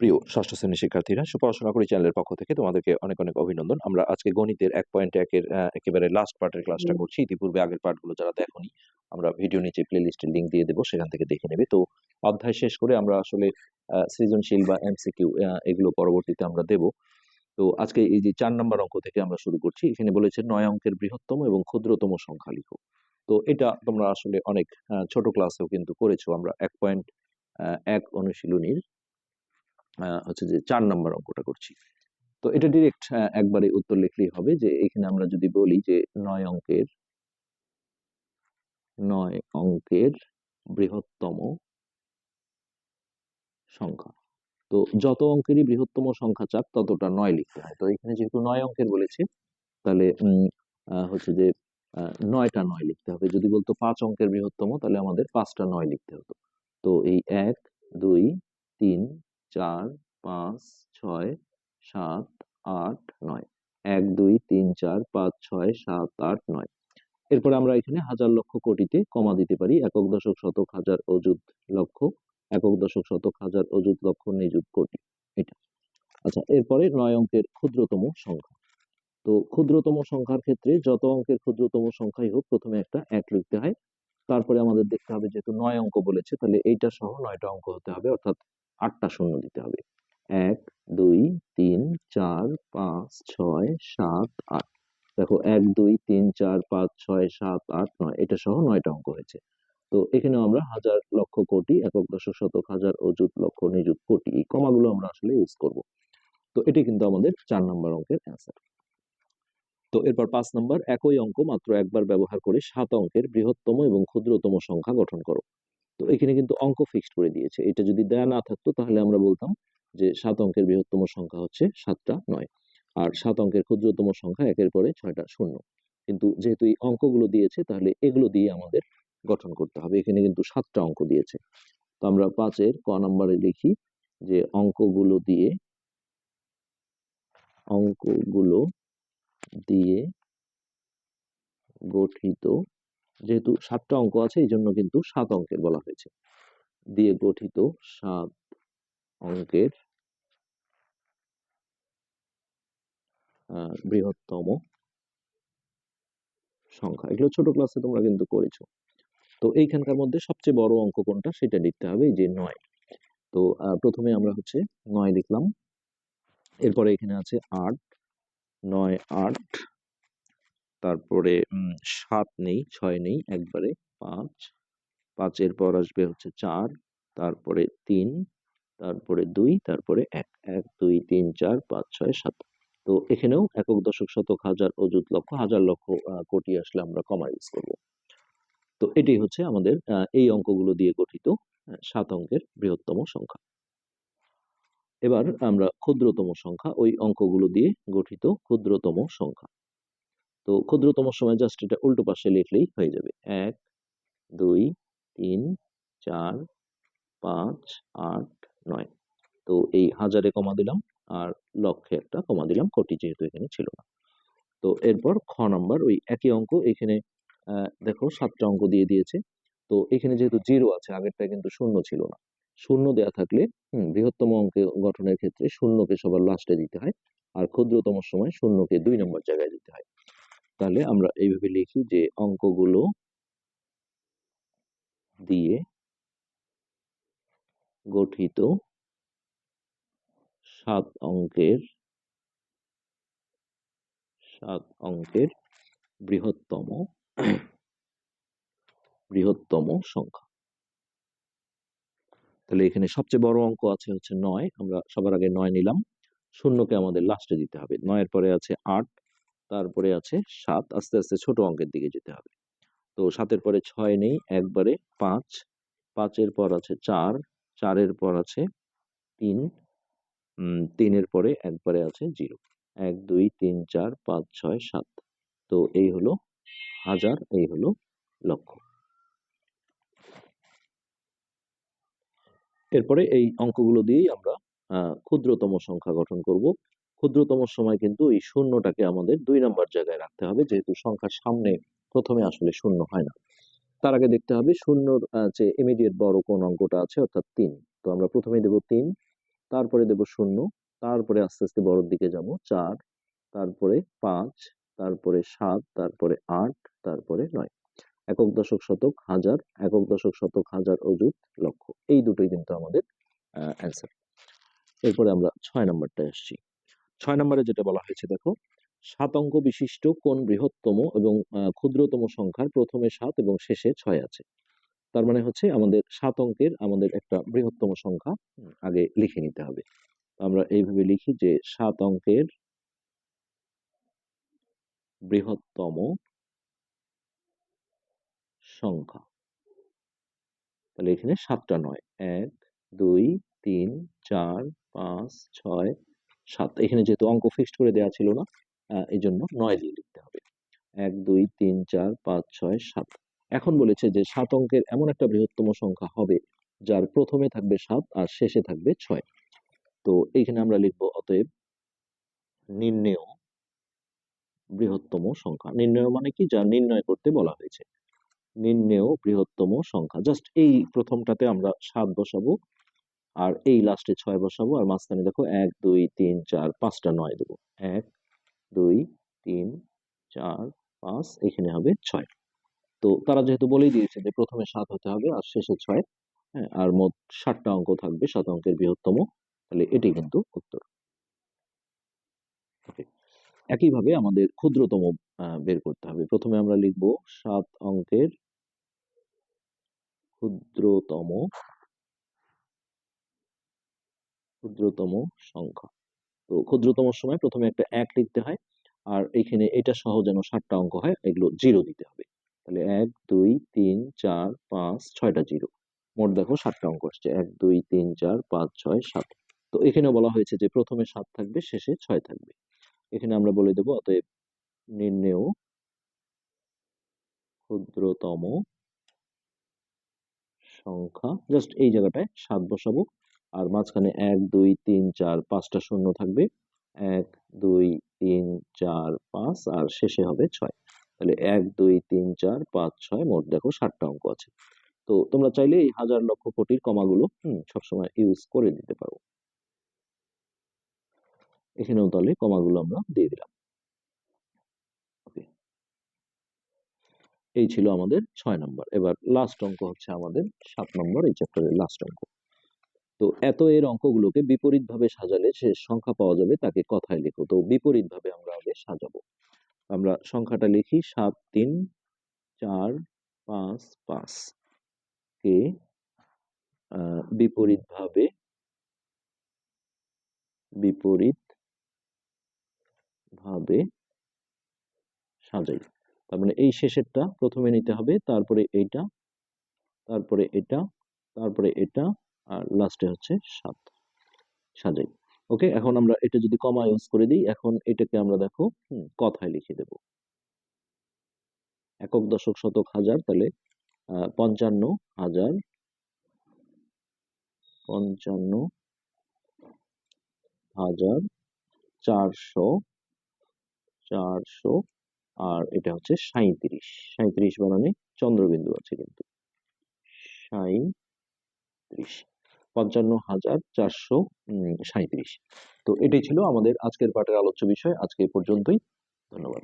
প্রিয় ষষ্ঠ শ্রেণির শিক্ষার্থীরা সুপড়াশোনা করি চ্যানেলের পক্ষ থেকে তোমাদেরকে অনেক অনেক অভিনন্দন। আমরা আজকে গণিতের এক পয়েন্ট একের একেবারে লাস্ট পার্টের ক্লাসটা করছি। ইতিপূর্বে আগের পার্টগুলো যারা দেখনি আমরা ভিডিও নিচে প্লে লিস্টের লিঙ্ক দিয়ে দেবো সেখান থেকে দেখে নেবে। তো অধ্যায় শেষ করে আমরা আসলে সৃজনশীল বা এমসিকিউ এগুলো পরবর্তীতে আমরা দেব। তো আজকে এই যে চার নম্বর অঙ্ক থেকে আমরা শুরু করছি এখানে বলেছে নয় অঙ্কের বৃহত্তম এবং ক্ষুদ্রতম সংখ্যা লিখো। তো এটা তোমরা আসলে অনেক ছোট ক্লাসেও কিন্তু করেছ। আমরা এক পয়েন্ট এক অনুশীলনীর হচ্ছে যে চার নম্বর অঙ্কটা করছি। তো এটা ডিরেক্ট একবারে উত্তর লিখলেই হবে যে এখানে আমরা যদি বলি যে নয় অঙ্কের নয় অঙ্কের বৃহত্তম সংখ্যা। তো যত অঙ্কেরই বৃহত্তম সংখ্যা চাক, ততটা নয় লিখতে হয়। তো এখানে যেহেতু নয় অঙ্কের বলেছে, তাহলে হচ্ছে যে নয়টা নয় লিখতে হবে। যদি বলতো পাঁচ অঙ্কের বৃহত্তম, তাহলে আমাদের পাঁচটা নয় লিখতে হতো। তো এই এক, দুই, তিন চার, পাঁচ, ছয়, সাত, আট, নয়। এক, দুই, তিন, চার, পাঁচ, ছয়, সাত, আট, নয়। এরপরে আমরা এখানে হাজার লক্ষ কোটিতে কমা দিতে পারি। একক দশক শতক হাজার অযুত লক্ষ, একক দশক শতক হাজার অযুত লক্ষ, নিযুত কোটি। এটা। আচ্ছা এরপরে নয় অঙ্কের ক্ষুদ্রতম সংখ্যা। তো ক্ষুদ্রতম সংখ্যার ক্ষেত্রে যত অঙ্কের ক্ষুদ্রতম সংখ্যাই হোক, প্রথমে একটা এক লিখতে হয়। তারপরে আমাদের দেখতে হবে যেহেতু নয় অঙ্ক বলেছে, তাহলে এইটা সহ নয়টা অঙ্ক হতে হবে। অর্থাৎ আটটা শূন্য দিতে হবে। এক, দুই, তিন, চার, পাঁচ, ছয়, সাত, আট। দেখো, এক, দুই, তিন, চার, পাঁচ, ছয়, সাত, আট, নয়। এটা সহ নয়টা অঙ্ক হয়েছে। তো এখানেও আমরা হাজার লক্ষ কোটি, একক দশক শতক, হাজার অযুত লক্ষ নিযুত কোটি, এই কমাগুলো আমরা আসলে ইউজ করব। তো এটি কিন্তু আমাদের চার নম্বর অঙ্কের অ্যান্সার তো এরপর পাঁচ নম্বর, একই অঙ্ক মাত্র একবার ব্যবহার করে সাত অঙ্কের বৃহত্তম এবং ক্ষুদ্রতম সংখ্যা গঠন করো। তো এখানে কিন্তু অঙ্ক ফিক্সড করে দিয়েছে। এটা যদি দেয়া না থাকতো তাহলে আমরা বলতাম যে সাত অঙ্কের বৃহত্তম সংখ্যা হচ্ছে সাতটা নয়। আর সাত অঙ্কের ক্ষুদ্রতম সংখ্যা একের পরে ছয়টা শূন্য। কিন্তু যেহেতু এই অঙ্কগুলো দিয়েছে তাহলে এগুলো দিয়ে আমাদের গঠন করতে হবে। এখানে কিন্তু সাতটা অঙ্ক দিয়েছে। তো আমরা পাঁচের ক নম্বরে লিখি যে অঙ্কগুলো দিয়ে অঙ্কগুলো দিয়ে গঠিত যেহেতু সাতটা অঙ্ক আছে এই জন্য কিন্তু সাত অঙ্কের বলা হয়েছে। দিয়ে গঠিত সাত অঙ্কের বৃহত্তম সংখ্যা। এগুলো ছোট ক্লাসে তোমরা কিন্তু করেছ। তো এইখানকার মধ্যে সবচেয়ে বড় অঙ্ক কোনটা সেটা লিখতে হবে যে নয়। তো প্রথমে আমরা হচ্ছে নয় লিখলাম। এরপরে এখানে আছে আট, নয় আট তারপরে সাত নেই ছয় নেই একবারে পাঁচ। পাঁচের পর আসবে হচ্ছে চার তারপরে তিন তারপরে দুই তারপরে এক। এক দুই তিন চার পাঁচ ছয় সাত। তো এখানেও একক দশক শতক হাজার অযুত লক্ষ হাজার লক্ষ কোটি আসলে আমরা কমা ইউজ করব। তো এটি হচ্ছে আমাদের এই অঙ্কগুলো দিয়ে গঠিত সাত অঙ্কের বৃহত্তম সংখ্যা। এবার আমরা ক্ষুদ্রতম সংখ্যা ওই অঙ্কগুলো দিয়ে গঠিত ক্ষুদ্রতম সংখ্যা। তো ক্ষুদ্রতম সময় জাস্ট এটা উল্টো পাশে লিখলেই হয়ে যাবে। এক দুই তিন চার পাঁচ আট নয়। তো এই হাজারে কমা দিলাম আর লক্ষে একটা কমা দিলাম কোটি যেহেতু এখানে ছিল না। তো এরপর খ নাম্বার ওই একই অঙ্ক এখানে দেখো সাতটা অঙ্ক দিয়ে দিয়েছে। তো এখানে যেহেতু জিরো আছে আগেরটা কিন্তু শূন্য ছিল না। শূন্য দেয়া থাকলে হুম, বৃহত্তম অঙ্ক গঠনের ক্ষেত্রে শূন্যকে সবার লাস্টে দিতে হয় আর ক্ষুদ্রতম সময় শূন্যকে দুই নম্বর জায়গায় দিতে হয়। তাহলে আমরা এইভাবে লিখি যে অঙ্কগুলো দিয়ে গঠিত সাত অঙ্কের সাত অঙ্কের বৃহত্তম বৃহত্তম সংখ্যা। তাহলে এখানে সবচেয়ে বড় অঙ্ক আছে হচ্ছে নয়, আমরা সবার আগে নয় নিলাম। শূন্যকে আমাদের লাস্টে দিতে হবে। নয়ের পরে আছে আট তারপরে আছে সাত, আস্তে আস্তে ছোট অঙ্কের দিকে যেতে হবে। তো সাতের পরে ছয় নেই, একবারে পাঁচ, পাঁচের পর আছে চার, চারের পর আছে তিন তিনের পরে একবারে আছে জিরো। এক, দুই, তিন, চার, পাঁচ, ছয়, সাত। তো এই হলো হাজার, এই হলো লক্ষ এরপরে এই অঙ্কগুলো দিয়েই আমরা ক্ষুদ্রতম সংখ্যা গঠন করব। ক্ষুদ্রতম সময় কিন্তু এই শূন্যটাকে আমাদের দুই নম্বর জায়গায় রাখতে হবে। যেহেতু সংখ্যার সামনে প্রথমে আসলে শূন্য হয় না। তার আগে দেখতে হবে শূন্যর যে ইমিডিয়েট বড় কোন অঙ্কটা আছে অর্থাৎ তিন। তো আমরা প্রথমে দেব তিন, তারপরে দেব শূন্য, তারপরে আস্তে আস্তে বড়র দিকে যাব চার, তারপরে পাঁচ, তারপরে সাত, তারপরে আট, তারপরে নয়। একক দশক শতক হাজার, একক দশক শতক হাজার অযুত লক্ষ। এই দুটোই কিন্তু আমাদের অ্যান্সার এরপরে আমরা ছয় নম্বরটায় আসছি। ছয় নম্বরে যেটা বলা হয়েছে, দেখো, সাত অঙ্ক বিশিষ্ট কোন বৃহত্তম এবং ক্ষুদ্রতম সংখ্যার প্রথমে সাত এবং শেষে ছয় আছে। তার মানে হচ্ছে আমাদের সাত অঙ্কের আমাদের একটা বৃহত্তম সংখ্যা আগে লিখে নিতে হবে। আমরা এইভাবে লিখি যে সাত অঙ্কের বৃহত্তম সংখ্যা। তাহলে এখানে সাতটা নয়। এক, দুই, তিন, চার, পাঁচ, ছয় সাত, এখানে যেহেতু অঙ্ক ফিক্সড করে দেওয়া ছিল না এই জন্য নয় দিয়ে লিখতে হবে। এক, দুই, তিন, চার, পাঁচ, ছয়, সাত। এখন বলেছে যে সাত অঙ্কের এমন একটা বৃহত্তম সংখ্যা হবে যার প্রথমে থাকবে সাত আর শেষে থাকবে ছয়। তো এইখানে আমরা লিখব অতএব নির্ণেয় বৃহত্তম সংখ্যা। নির্ণয় মানে কি? যা নির্ণয় করতে বলা হয়েছে। নির্ণেয় বৃহত্তম সংখ্যা। জাস্ট এই প্রথমটাতে আমরা সাত বসাবো। আর এই লাস্টে ছয় বসাবো, আর মাঝখানে দেখো এক, দুই, তিন, চার, পাঁচটা নয় দেবো। এক, দুই, তিন, চার, পাঁচ, এখানে হবে ছয়। তো তারা যেহেতু বলেই দিয়েছে যে প্রথমে সাত হতে হবে আর শেষে ছয় হ্যাঁ আর মোট ষাটটা অঙ্ক থাকবে, সাত অঙ্কের বৃহত্তম, তাহলে এটি কিন্তু উত্তর। একইভাবে আমাদের ক্ষুদ্রতম বের করতে হবে। প্রথমে আমরা লিখব সাত অঙ্কের ক্ষুদ্রতম ক্ষুদ্রতম সংখ্যা। তো ক্ষুদ্রতম সময় প্রথমে একটা এক লিখতে হয়, আর এখানে এটা সহ যেন সাতটা অঙ্ক হয়, এগুলো জিরো দিতে হবে। তাহলে এক, দুই, তিন, চার, পাঁচ, ছয়টা জিরো মোট দেখো সাতটা অঙ্ক আসছে, এক, দুই, তিন, চার, পাঁচ, ছয়, সাত। তো এখানে বলা হয়েছে যে প্রথমে সাত থাকবে, শেষে ছয় থাকবে। এখানে আমরা বলে দেবো, অতএব নির্ণেয় ক্ষুদ্রতম সংখ্যা। জাস্ট এই জায়গাটায় সাত বসাবো আর মাঝখানে এক, দুই, তিন, চার, পাঁচটা শূন্য থাকবে। এক, দুই, তিন, চার, পাঁচ আর শেষে হবে ছয়। তাহলে এক, দুই, তিন, চার, পাঁচ, ছয়, মোট দেখো ষাটটা অঙ্ক আছে। তো তোমরা চাইলে এই হাজার লক্ষ কোটির কমাগুলো সবসময় ইউজ করে দিতে পারো। এখানেও তাহলে কমাগুলো আমরা দিয়ে দিলাম। এই ছিল আমাদের ছয় নম্বর। এবার লাস্ট অঙ্ক হচ্ছে আমাদের সাত নম্বর, এই চ্যাপ্টারের লাস্ট অঙ্ক। তো এত এর অঙ্কগুলোকে বিপরীত ভাবে সাজালে সে সংখ্যা পাওয়া যাবে তাকে কথায় লেখো। তো বিপরীত ভাবে আমরা আগে সাজাবো। আমরা সংখ্যাটা লিখি সাত, তিন, চার, পাঁচ পাঁচ। কে? বিপরীত ভাবে বিপরীত ভাবে সাজাই। তার মানে এই শেষেরটা প্রথমে নিতে হবে, তারপরে এইটা, তারপরে এটা তারপরে এটা আর লাস্টে হচ্ছে সাত, সাজাই। ওকে এখন আমরা এটা যদি কমা ইউজ করে দিই, এখন এটাকে আমরা দেখো কথায় লিখে দেব। একক দশক শতক হাজার, তাহলে পঞ্চান্ন হাজার পঞ্চান্ন হাজার চারশো চারশো, আর এটা হচ্ছে সাঁইত্রিশ। সাঁইত্রিশ বানানে চন্দ্রবিন্দু আছে কিন্তু। সাঁইত্রিশ। পঞ্চান্ন হাজার চারশো সাঁইত্রিশ। তো এটাই ছিল আমাদের আজকের পাঠের আলোচ্য বিষয়। আজকে পর্যন্তই। ধন্যবাদ।